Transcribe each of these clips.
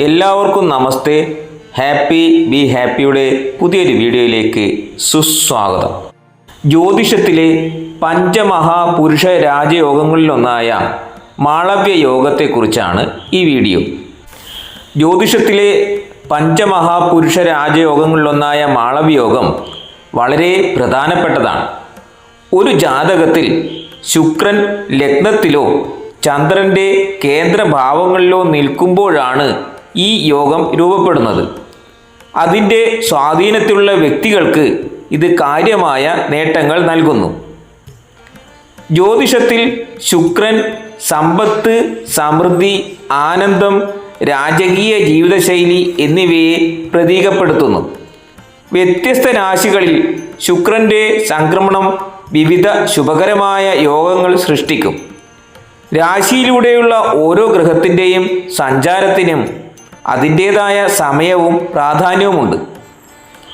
എല്ലാവർക്കും നമസ്തേ. Happy be ഹാപ്പിയുടെ പുതിയൊരു വീഡിയോയിലേക്ക് സുസ്വാഗതം. ജ്യോതിഷത്തിലെ പഞ്ചമഹാപുരുഷ രാജയോഗങ്ങളിലൊന്നായ മാളവ്യ യോഗത്തെക്കുറിച്ചാണ് ഈ വീഡിയോ. ജ്യോതിഷത്തിലെ പഞ്ചമഹാപുരുഷ രാജയോഗങ്ങളിലൊന്നായ മാളവ്യയോഗം വളരെ പ്രധാനപ്പെട്ടതാണ്. ഒരു ജാതകത്തിൽ ശുക്രൻ ലഗ്നത്തിലോ ചന്ദ്രന്റെ കേന്ദ്രഭാവങ്ങളിലോ നിൽക്കുമ്പോഴാണ് ഈ യോഗം രൂപപ്പെടുന്നത്. അതിന്റെ സ്വാധീനത്തിലുള്ള വ്യക്തികൾക്ക് ഇത് കാര്യമായ നേട്ടങ്ങൾ നൽകുന്നു. ജ്യോതിഷത്തിൽ ശുക്രൻ സമ്പത്ത് സമൃദ്ധി ആനന്ദം രാജകീയ ജീവിതശൈലി എന്നിവയെ പ്രതീകപ്പെടുത്തുന്നു. വ്യത്യസ്ത രാശികളിൽ ശുക്രന്റെ സംക്രമണം വിവിധ ശുഭകരമായ യോഗങ്ങൾ സൃഷ്ടിക്കും. രാശിയിലൂടെയുള്ള ഓരോ ഗ്രഹത്തിന്റെയും സഞ്ചാരത്തിനും അതിന്റേതായ സമയവും പ്രാധാന്യവുമുണ്ട്.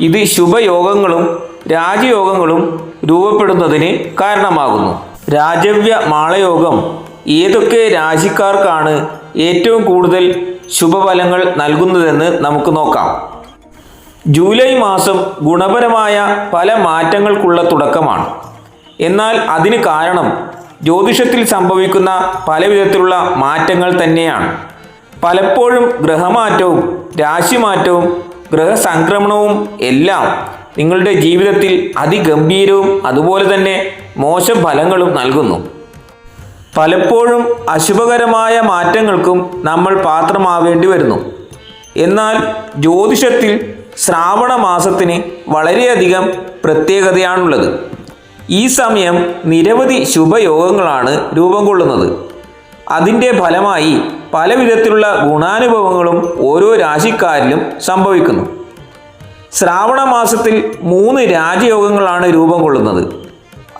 ഇത് ശുഭയോഗങ്ങളും രാജയോഗങ്ങളും രൂപപ്പെടുന്നതിന് കാരണമാകുന്നു. രാജവ്യ മാളയോഗം ഏതൊക്കെ രാശിക്കാർക്കാണ് ഏറ്റവും കൂടുതൽ ശുഭഫലങ്ങൾ നൽകുന്നതെന്ന് നമുക്ക് നോക്കാം. ജൂലൈ മാസം ഗുണപരമായ പല മാറ്റങ്ങൾക്കുള്ള തുടക്കമാണ്. എന്നാൽ അതിന് കാരണം ജ്യോതിഷത്തിൽ സംഭവിക്കുന്ന പല വിധത്തിലുള്ള മാറ്റങ്ങൾ തന്നെയാണ്. പലപ്പോഴും ഗ്രഹമാറ്റവും രാശിമാറ്റവും ഗ്രഹസംക്രമണവും എല്ലാം നിങ്ങളുടെ ജീവിതത്തിൽ അതിഗംഭീരവും അതുപോലെ തന്നെ മോശം ഫലങ്ങളും നൽകുന്നു. പലപ്പോഴും അശുഭകരമായ മാറ്റങ്ങൾക്കും നമ്മൾ പാത്രമാവേണ്ടി വരുന്നു. എന്നാൽ ജ്യോതിഷത്തിൽ ശ്രാവണ മാസത്തിന് വളരെയധികം പ്രത്യേകതയാണുള്ളത്. ഈ സമയം നിരവധി ശുഭയോഗങ്ങളാണ് രൂപം കൊള്ളുന്നത്. അതിന്റെ ഫലമായി പല വിധത്തിലുള്ള ഗുണാനുഭവങ്ങളും ഓരോ രാശിക്കാരിലും സംഭവിക്കുന്നു. ശ്രാവണ മാസത്തിൽ മൂന്ന് രാജയോഗങ്ങളാണ് രൂപം കൊള്ളുന്നത്.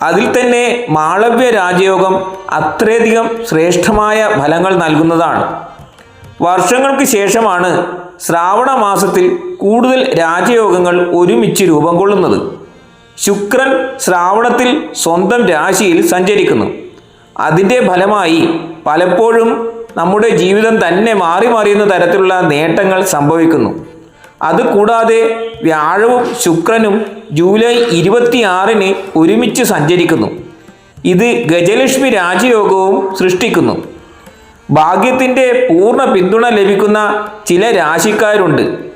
അതിൽ തന്നെ മാളവ്യ രാജയോഗം അത്രയധികം ശ്രേഷ്ഠമായ ഫലങ്ങൾ നൽകുന്നതാണ്. വർഷങ്ങൾക്ക് ശേഷമാണ് ശ്രാവണ മാസത്തിൽ കൂടുതൽ രാജയോഗങ്ങൾ ഒരുമിച്ച് രൂപം കൊള്ളുന്നത്. ശുക്രൻ ശ്രാവണത്തിൽ സ്വന്തം രാശിയിൽ സഞ്ചരിക്കുന്നു. അതിന്റെ ഫലമായി പലപ്പോഴും നമ്മുടെ ജീവിതം തന്നെ മാറി മറിയുന്ന തരത്തിലുള്ള നേട്ടങ്ങൾ സംഭവിക്കുന്നു. അതുകൂടാതെ വ്യാഴവും ശുക്രനും ജൂലൈ ഇരുപത്തിയാറിന് ഒരുമിച്ച് സഞ്ചരിക്കുന്നു. ഇത് ഗജലക്ഷ്മി രാജയോഗവും സൃഷ്ടിക്കുന്നു. ഭാഗ്യത്തിന്റെ പൂർണ പിന്തുണ ലഭിക്കുന്ന ചില രാശിക്കാരുണ്ട്.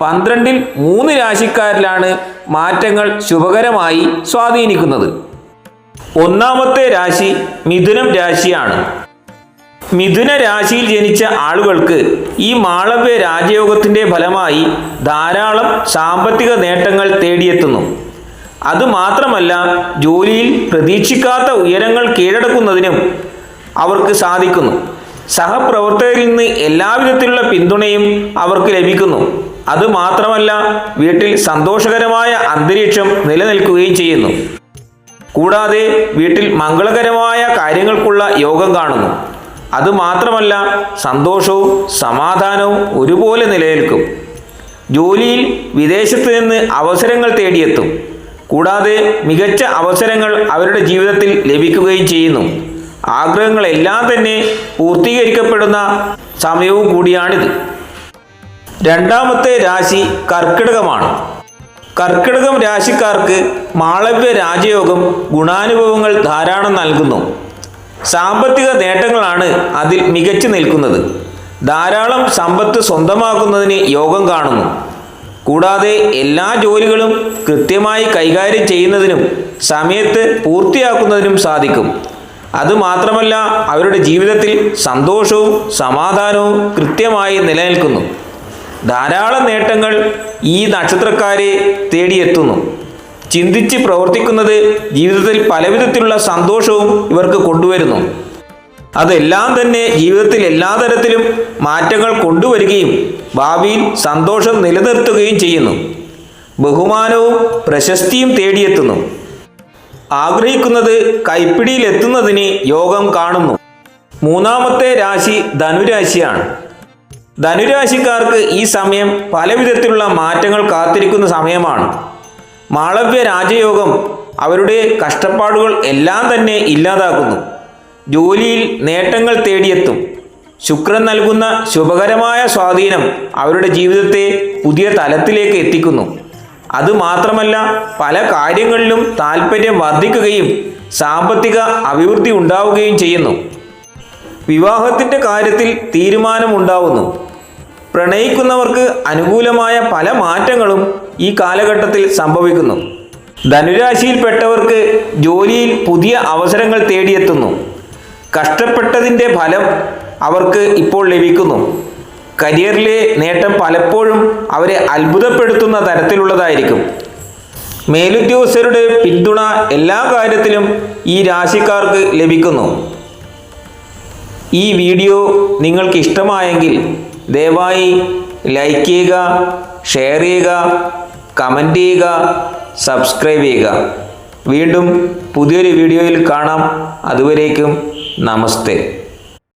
പന്ത്രണ്ടിൽ മൂന്ന് രാശിക്കാരിലാണ് മാറ്റങ്ങൾ ശുഭകരമായി സ്വാധീനിക്കുന്നത്. ഒന്നാമത്തെ രാശി മിഥുനം രാശിയാണ്. മിഥുന രാശിയിൽ ജനിച്ച ആളുകൾക്ക് ഈ മാളവ്യ രാജയോഗത്തിന്റെ ഫലമായി ധാരാളം സാമ്പത്തിക നേട്ടങ്ങൾ തേടിയെത്തുന്നു. അതുമാത്രമല്ല ജോലിയിൽ പ്രതീക്ഷിക്കാത്ത ഉയരങ്ങൾ കീഴടക്കുന്നതിനും അവർക്ക് സാധിക്കുന്നു. സഹപ്രവർത്തകരിൽ നിന്ന് എല്ലാവിധത്തിലുള്ള പിന്തുണയും അവർക്ക് ലഭിക്കുന്നു. അതുമാത്രമല്ല വീട്ടിൽ സന്തോഷകരമായ അന്തരീക്ഷം നിലനിൽക്കുകയും ചെയ്യുന്നു. കൂടാതെ വീട്ടിൽ മംഗളകരമായ കാര്യങ്ങൾക്കുള്ള യോഗം കാണുന്നു. അതുമാത്രമല്ല സന്തോഷവും സമാധാനവും ഒരുപോലെ നിലനിൽക്കും. ജോലിയിൽ വിദേശത്ത് നിന്ന് അവസരങ്ങൾ തേടിയെത്തും. കൂടാതെ മികച്ച അവസരങ്ങൾ അവരുടെ ജീവിതത്തിൽ ലഭിക്കുകയും ചെയ്യുന്നു. ആഗ്രഹങ്ങളെല്ലാം തന്നെ പൂർത്തീകരിക്കപ്പെടുന്ന സമയവും കൂടിയാണിത്. രണ്ടാമത്തെ രാശി കർക്കിടകമാണ്. കർക്കിടകം രാശിക്കാർക്ക് മാളവ്യ രാജയോഗം ഗുണാനുഭവങ്ങൾ ധാരാളം നൽകുന്നു. സാമ്പത്തിക നേട്ടങ്ങളാണ് അതിൽ മികച്ചു നിൽക്കുന്നത്. ധാരാളം സമ്പത്ത് സ്വന്തമാക്കുന്നതിന് യോഗം കാണുന്നു. കൂടാതെ എല്ലാ ജോലികളും കൃത്യമായി കൈകാര്യം ചെയ്യുന്നതിനും സമയത്ത് പൂർത്തിയാക്കുന്നതിനും സാധിക്കും. അതുമാത്രമല്ല അവരുടെ ജീവിതത്തിൽ സന്തോഷവും സമാധാനവും കൃത്യമായി നിലനിൽക്കുന്നു. ധാരാളം നേട്ടങ്ങൾ ഈ നക്ഷത്രക്കാരെ തേടിയെത്തുന്നു. ചിന്തിച്ച് പ്രവർത്തിക്കുന്നത് ജീവിതത്തിൽ പലവിധത്തിലുള്ള സന്തോഷവും ഇവർക്ക് കൊണ്ടുവരുന്നു. അതെല്ലാം തന്നെ ജീവിതത്തിൽ എല്ലാ തരത്തിലും മാറ്റങ്ങൾ കൊണ്ടുവരികയും ഭാവിയിൽ സന്തോഷം നിലനിർത്തുകയും ചെയ്യുന്നു. ബഹുമാനവും പ്രശസ്തിയും തേടിയെത്തുന്നു. ആഗ്രഹിക്കുന്നത് കൈപ്പിടിയിലെത്തുന്നതിന് യോഗം കാണുന്നു. മൂന്നാമത്തെ രാശി ധനുരാശിയാണ്. ധനുരാശിക്കാർക്ക് ഈ സമയം പലവിധത്തിലുള്ള മാറ്റങ്ങൾ കാത്തിരിക്കുന്ന സമയമാണ്. മാളവ്യ രാജയോഗം അവരുടെ കഷ്ടപ്പാടുകൾ എല്ലാം തന്നെ ഇല്ലാതാക്കുന്നു ജോലിയിൽ നേട്ടങ്ങൾ തേടിയെത്തും. ശുക്രൻ നൽകുന്ന ശുഭകരമായ സ്വാധീനം അവരുടെ ജീവിതത്തെ പുതിയ തലത്തിലേക്ക് എത്തിക്കുന്നു. അതുമാത്രമല്ല പല കാര്യങ്ങളിലും താല്പര്യം വർദ്ധിക്കുകയും സാമ്പത്തിക അഭിവൃദ്ധി ഉണ്ടാവുകയും ചെയ്യുന്നു. വിവാഹത്തിന്റെ കാര്യത്തിൽ തീരുമാനമുണ്ടാവുന്നു. പ്രണയിക്കുന്നവർക്ക് അനുകൂലമായ പല മാറ്റങ്ങളും ഈ കാലഘട്ടത്തിൽ സംഭവിക്കുന്നു. ധനുരാശിയിൽപ്പെട്ടവർക്ക് ജോലിയിൽ പുതിയ അവസരങ്ങൾ തേടിയെത്തുന്നു. കഷ്ടപ്പെട്ടതിന്റെ ഫലം അവർക്ക് ഇപ്പോൾ ലഭിക്കുന്നു. കരിയറിലെ നേട്ടം പലപ്പോഴും അവരെ അത്ഭുതപ്പെടുത്തുന്ന തരത്തിലുള്ളതായിരിക്കും. മേലുദ്യോഗസ്ഥരുടെ പിന്തുണ എല്ലാ കാര്യത്തിലും ഈ രാശിക്കാർക്ക് ലഭിക്കുന്നു. ഈ വീഡിയോ നിങ്ങൾക്ക് ഇഷ്ടമായെങ്കിൽ ദയവായി ലൈക്ക് ചെയ്യുക ഷെയർ ചെയ്യുക കമന്റ് ചെയ്യുക സബ്സ്ക്രൈബ് ചെയ്യുക. വീണ്ടും പുതിയൊരു വീഡിയോയിൽ കാണാം. അതുവരേക്കും നമസ്തേ.